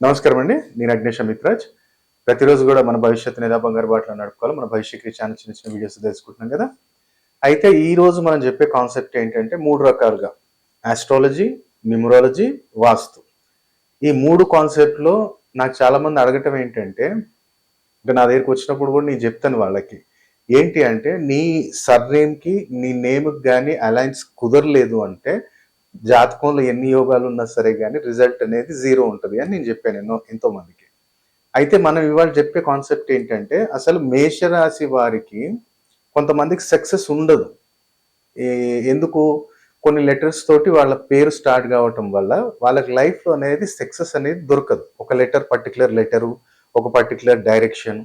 నమస్కారం అండి. నేను అగ్నేష్ అమిత్రాజ్ ప్రతిరోజు కూడా మన భవిష్యత్తు లేదా బంగారు బాటలో నడుపుకోవాలి. మన భవిష్యత్తుకి ఛానల్ చిన్న చిన్న వీడియోస్ తెలుసుకుంటున్నాం కదా. అయితే ఈ రోజు మనం చెప్పే కాన్సెప్ట్ ఏంటంటే మూడు రకాలుగా ఆస్ట్రాలజీ న్యూమరాలజీ వాస్తు. ఈ మూడు కాన్సెప్ట్లో నాకు చాలామంది అడగటం ఏంటంటే ఇంకా నా దగ్గరికి వచ్చినప్పుడు కూడా నేను చెప్తాను వాళ్ళకి. ఏంటి అంటే నీ సర్నేమ్కి నీ నేమ్కి కానీ అలయన్స్ కుదరలేదు అంటే జాతకంలో ఎన్ని యోగాలు ఉన్నా సరే కానీ రిజల్ట్ అనేది జీరో ఉంటుంది అని నేను చెప్పాను ఎన్నో ఎంతో మందికి. అయితే మనం ఇవాళ చెప్పే కాన్సెప్ట్ ఏంటంటే అసలు మేషరాశి వారికి కొంతమందికి సక్సెస్ ఉండదు. ఎందుకు? కొన్ని లెటర్స్ తోటి వాళ్ళ పేరు స్టార్ట్ కావటం వల్ల వాళ్ళకి లైఫ్లో అనేది సక్సెస్ అనేది దొరకదు. ఒక లెటర్ పర్టికులర్ లెటరు ఒక పర్టికులర్ డైరెక్షన్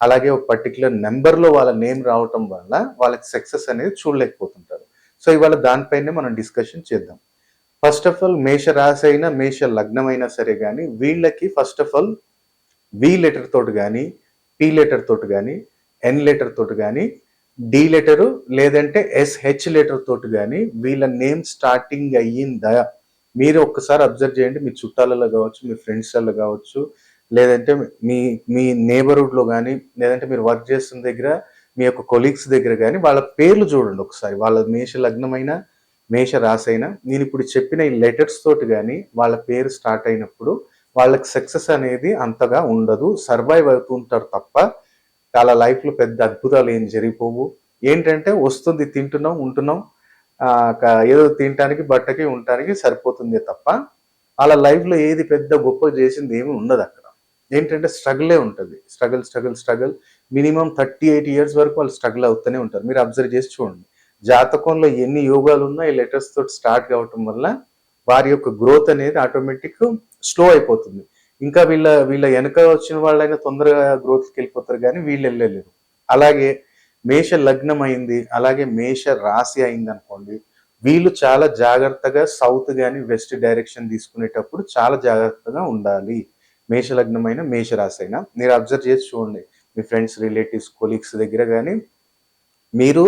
అలాగే ఒక పర్టికులర్ నెంబర్లో వాళ్ళ నేమ్ రావటం వల్ల వాళ్ళకి సక్సెస్ అనేది చూడలేకపోతుంటారు. సో ఇవాళ దానిపైనే మనం డిస్కషన్ చేద్దాం. ఫస్ట్ ఆఫ్ ఆల్ మేష రాశి అయినా మేష లగ్నమైనా సరే కానీ వీళ్ళకి first of all V letter తోటి కానీ పి లెటర్ తోటి కానీ ఎన్ లెటర్ తోటి కానీ డి లెటరు లేదంటే ఎస్హెచ్ లెటర్ తోటి కానీ వీళ్ళ నేమ్ స్టార్టింగ్ అయ్యిందా? మీరు ఒక్కసారి అబ్జర్వ్ చేయండి. మీ చుట్టాలలో కావచ్చు మీ ఫ్రెండ్స్లలో కావచ్చు లేదంటే మీ మీ నేబర్హుడ్లో కానీ లేదంటే మీరు వర్క్ చేస్తున్న దగ్గర మీ యొక్క కొలీగ్స్ దగ్గర కానీ వాళ్ళ పేర్లు చూడండి ఒకసారి. వాళ్ళ మేష లగ్నమైన మేష రాశి అయినా నేను ఇప్పుడు చెప్పిన ఈ లెటర్స్ తోటి కానీ వాళ్ళ పేరు స్టార్ట్ అయినప్పుడు వాళ్ళకి సక్సెస్ అనేది అంతగా ఉండదు. సర్వైవ్ అవుతుంటారు తప్ప చాలా లైఫ్లో పెద్ద అద్భుతాలు ఏం జరిగిపోవు. ఏంటంటే వస్తుంది తింటున్నాం ఉంటున్నాం ఏదో తినటానికి బట్టకి ఉండటానికి సరిపోతుంది తప్ప వాళ్ళ లైఫ్లో ఏది పెద్ద గొప్ప చేసింది ఏమి ఉండదు అక్కడ. ఏంటంటే స్ట్రగులే ఉంటుంది. Struggle struggle struggle minimum thirty eight years వరకు వాళ్ళు స్ట్రగుల్ అవుతూనే ఉంటారు. మీరు అబ్జర్వ్ చేసి చూడండి. జాతకంలో ఎన్ని యోగాలు ఉన్నా ఈ లెటర్స్ తోటి స్టార్ట్ కావటం వల్ల వారి యొక్క గ్రోత్ అనేది ఆటోమేటిక్ స్లో అయిపోతుంది. ఇంకా వీళ్ళ వీళ్ళ వెనక వచ్చిన వాళ్ళైనా తొందరగా గ్రోత్కి వెళ్ళిపోతారు కానీ వీళ్ళు వెళ్ళలేరు. అలాగే మేష లగ్నం అయింది అలాగే మేష రాశి అయింది అనుకోండి వీళ్ళు చాలా జాగ్రత్తగా సౌత్ కానీ వెస్ట్ డైరెక్షన్ తీసుకునేటప్పుడు చాలా జాగ్రత్తగా ఉండాలి. మేష లగ్నం అయినా మేష రాశి అయినా మీరు అబ్జర్వ్ చేసి చూడండి. మీ ఫ్రెండ్స్ రిలేటివ్స్ కొలీగ్స్ దగ్గర కానీ మీరు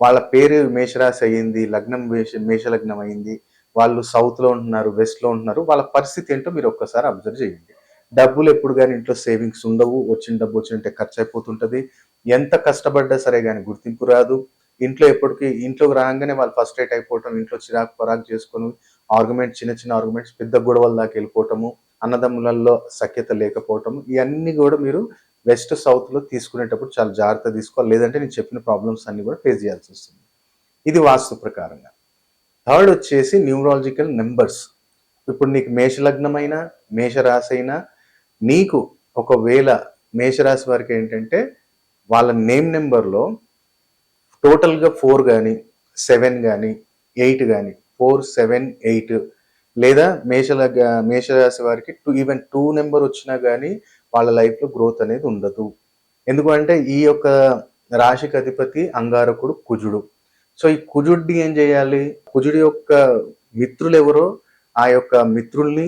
వాళ్ళ పేరు మేషరాశి అయ్యింది లగ్నం మేష మేషలగ్నం అయింది వాళ్ళు సౌత్లో ఉంటున్నారు వెస్ట్లో ఉంటున్నారు. వాళ్ళ పరిస్థితి ఏంటో మీరు ఒక్కసారి అబ్జర్వ్ చేయండి. డబ్బులు ఎప్పుడు కానీ ఇంట్లో సేవింగ్స్ ఉండవు. వచ్చిన డబ్బు వచ్చినట్టే ఖర్చు అయిపోతుంటుంది. ఎంత కష్టపడ్డా సరే కానీ గుర్తింపు రాదు. ఇంట్లో ఎప్పటికీ ఇంట్లోకి రాగానే వాళ్ళు ఫస్ట్ రేట్ అయిపోవటం ఇంట్లో చిరాకు పరాకు చేసుకొని ఆర్గ్యుమెంట్ చిన్న చిన్న ఆర్గ్యుమెంట్స్ పెద్ద గొడవల దాకా వెళ్ళిపోవటము అన్నదమ్ములలో సఖ్యత లేకపోవటము ఇవన్నీ కూడా మీరు వెస్ట్ సౌత్లో తీసుకునేటప్పుడు చాలా జాగ్రత్త తీసుకోవాలి. లేదంటే నేను చెప్పిన ప్రాబ్లమ్స్ అన్ని కూడా ఫేస్ చేయాల్సి వస్తుంది. ఇది వాస్తు ప్రకారంగా. థర్డ్ వచ్చేసి న్యూమరాలజికల్ నెంబర్స్ ఇప్పుడు నీకు మేషలగ్నమైన మేషరాశి అయినా నీకు ఒకవేళ మేషరాశి వారికి ఏంటంటే వాళ్ళ నేమ్ నెంబర్లో టోటల్గా ఫోర్ కానీ సెవెన్ కానీ ఎయిట్ కానీ ఫోర్ సెవెన్ ఎయిట్ లేదా మేషల మేషరాశి వారికి టూ ఈవెన్ టూ నెంబర్ వచ్చినా కానీ వాళ్ళ లైఫ్లో గ్రోత్ అనేది ఉండదు. ఎందుకంటే ఈ యొక్క రాశికి అధిపతి అంగారకుడు కుజుడు. సో ఈ కుజుడిని ఏం చేయాలి? కుజుడి యొక్క మిత్రులు ఎవరో ఆ యొక్క మిత్రుల్ని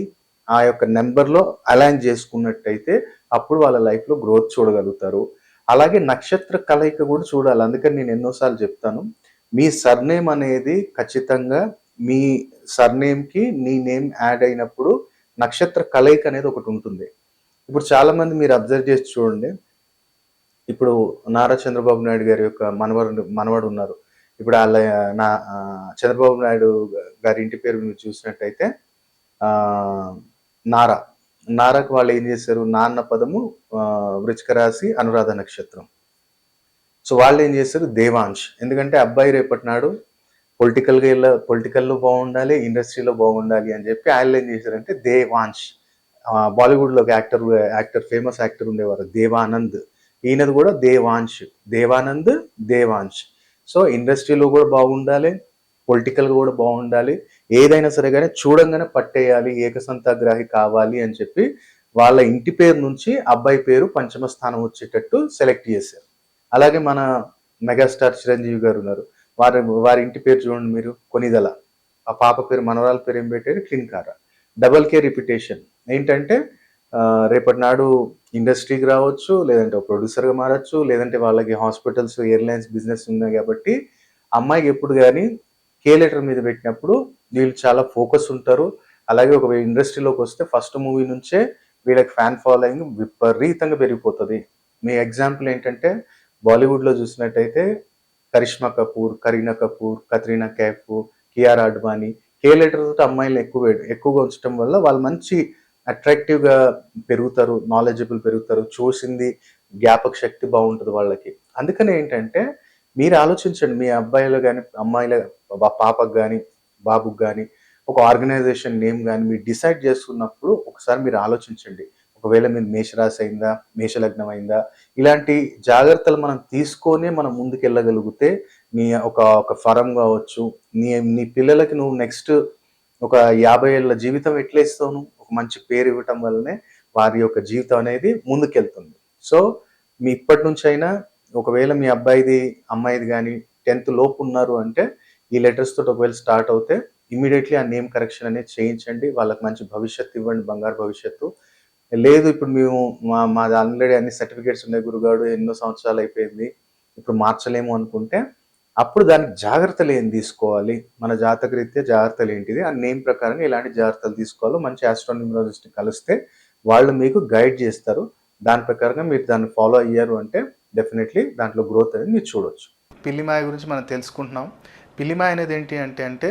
ఆ యొక్క నెంబర్లో అలైన్ చేసుకున్నట్టయితే అప్పుడు వాళ్ళ లైఫ్లో గ్రోత్ చూడగలుగుతారు. అలాగే నక్షత్ర కలయిక కూడా చూడాలి. అందుకని నేను ఎన్నోసార్లు చెప్తాను. మీ సర్నేమ్ అనేది ఖచ్చితంగా మీ సర్నేమ్కి నీ నేమ్ యాడ్ అయినప్పుడు నక్షత్ర కలయిక అనేది ఒకటి ఉంటుంది. ఇప్పుడు చాలామంది మీరు అబ్జర్వ్ చేసి చూడండి. ఇప్పుడు నారా చంద్రబాబు నాయుడు గారి యొక్క మనవడు మనవడు ఉన్నారు. ఇప్పుడు వాళ్ళ నా చంద్రబాబు నాయుడు గారి ఇంటి పేరు మీరు చూసినట్టయితే నారా. నారాకు వాళ్ళు ఏం చేశారు? నాన్న పదము వృచిక రాశి అనురాధ నక్షత్రం. సో వాళ్ళు ఏం చేశారు? దేవాంశ్. ఎందుకంటే అబ్బాయి రేపటి నాడు పొలిటికల్గా పొలిటికల్లో బాగుండాలి ఇండస్ట్రీలో బాగుండాలి అని చెప్పి వాళ్ళు ఏం చేశారంటే దేవాంశ్. బాలీవుడ్లో ఒక యాక్టర్ యాక్టర్ ఫేమస్ యాక్టర్ ఉండేవారు దేవానంద్. ఈయనది కూడా దేవాన్ష్ దేవానంద్ దేవాంష్ సో ఇండస్ట్రీలో కూడా బాగుండాలి పొలిటికల్గా కూడా బాగుండాలి. ఏదైనా సరే కానీ చూడంగానే పట్టేయాలి ఏకసంతాగ్రాహి కావాలి అని చెప్పి వాళ్ళ ఇంటి పేరు నుంచి అబ్బాయి పేరు పంచమ స్థానం వచ్చేటట్టు సెలెక్ట్ చేశారు. అలాగే మన మెగాస్టార్ చిరంజీవి గారు ఉన్నారు. వారి వారి ఇంటి పేరు చూడండి మీరు కొనిదల. ఆ పాప పేరు మనవరాల పేరు ఏం పెట్టారు? క్లిన్కారా. Double K repetition. ఏంటంటే రేపటి నాడు ఇండస్ట్రీకి రావచ్చు లేదంటే ప్రొడ్యూసర్గా మారచ్చు లేదంటే వాళ్ళకి హాస్పిటల్స్ ఎయిర్లైన్స్ బిజినెస్ ఉన్నాయి కాబట్టి అమ్మాయికి ఎప్పుడు కానీ కే లెటర్ మీద పెట్టినప్పుడు వీళ్ళు చాలా ఫోకస్ ఉంటారు. అలాగే ఒక ఇండస్ట్రీలోకి వస్తే ఫస్ట్ మూవీ నుంచే వీళ్ళకి ఫ్యాన్ ఫాలోయింగ్ విపరీతంగా పెరిగిపోతుంది. మీ ఎగ్జాంపుల్ ఏంటంటే బాలీవుడ్లో చూసినట్టయితే కరిష్మా కపూర్ కరీనా కపూర్ కత్రీనా కైఫ్ కిఆర్ అడ్వాణి కే లెటర్ తోటి అమ్మాయిలు ఎక్కువ ఎక్కువగా ఉంచడం వల్ల వాళ్ళు మంచి అట్రాక్టివ్గా పెరుగుతారు నాలెడ్జబుల్ పెరుగుతారు చూసింది జ్ఞాపక శక్తి బాగుంటుంది వాళ్ళకి. అందుకని ఏంటంటే మీరు ఆలోచించండి మీ అబ్బాయిలు కానీ అమ్మాయిల పాపకు కానీ బాబుకు కానీ ఒక ఆర్గనైజేషన్ నేమ్ కానీ మీరు డిసైడ్ చేసుకున్నప్పుడు ఒకసారి మీరు ఆలోచించండి. ఒకవేళ మీరు మేషరాశి అయిందా మేషలగ్నం అయిందా ఇలాంటి జాగ్రత్తలు మనం తీసుకొని మనం ముందుకెళ్ళగలిగితే నీ ఒక ఒక ఫరం కావచ్చు నీ నీ పిల్లలకి నువ్వు నెక్స్ట్ ఒక యాభై ఏళ్ళ జీవితం ఎట్లా ఇస్తావు ఒక మంచి పేరు ఇవ్వటం వల్లనే వారి యొక్క జీవితం అనేది ముందుకెళ్తుంది. సో మీ ఇప్పటి నుంచి అయినా ఒకవేళ మీ అబ్బాయిది అమ్మాయిది కానీ టెన్త్ లోపు ఉన్నారు అంటే ఈ లెటర్స్ తోటి ఒకవేళ స్టార్ట్ అవుతే ఇమీడియట్లీ ఆ నేమ్ కరెక్షన్ అనేది చేయించండి. వాళ్ళకి మంచి భవిష్యత్తు ఇవ్వండి బంగారు భవిష్యత్తు. లేదు ఇప్పుడు మేము మా మాది ఆల్రెడీ అన్ని సర్టిఫికేట్స్ ఉన్నాయి గురుగాడు ఎన్నో సంవత్సరాలు అయిపోయింది. ఇప్పుడు మార్చలేము అనుకుంటే అప్పుడు దానికి జాగ్రత్తలు ఏం తీసుకోవాలి? మన జాతక రీత్యా జాగ్రత్తలు ఏంటిది? ఆ నేమ్ ప్రకారంగా ఇలాంటి జాగ్రత్తలు తీసుకోవాలో మంచి ఆస్ట్రోన్యూమరాలజిస్ట్ కలిస్తే వాళ్ళు మీకు గైడ్ చేస్తారు. దాని ప్రకారంగా మీరు దాన్ని ఫాలో అయ్యారు అంటే డెఫినెట్లీ దాంట్లో గ్రోత్ అనేది మీరు చూడొచ్చు. పిల్లిమాయ గురించి మనం తెలుసుకుంటున్నాం. పిల్లిమాయ అనేది ఏంటి అంటే అంటే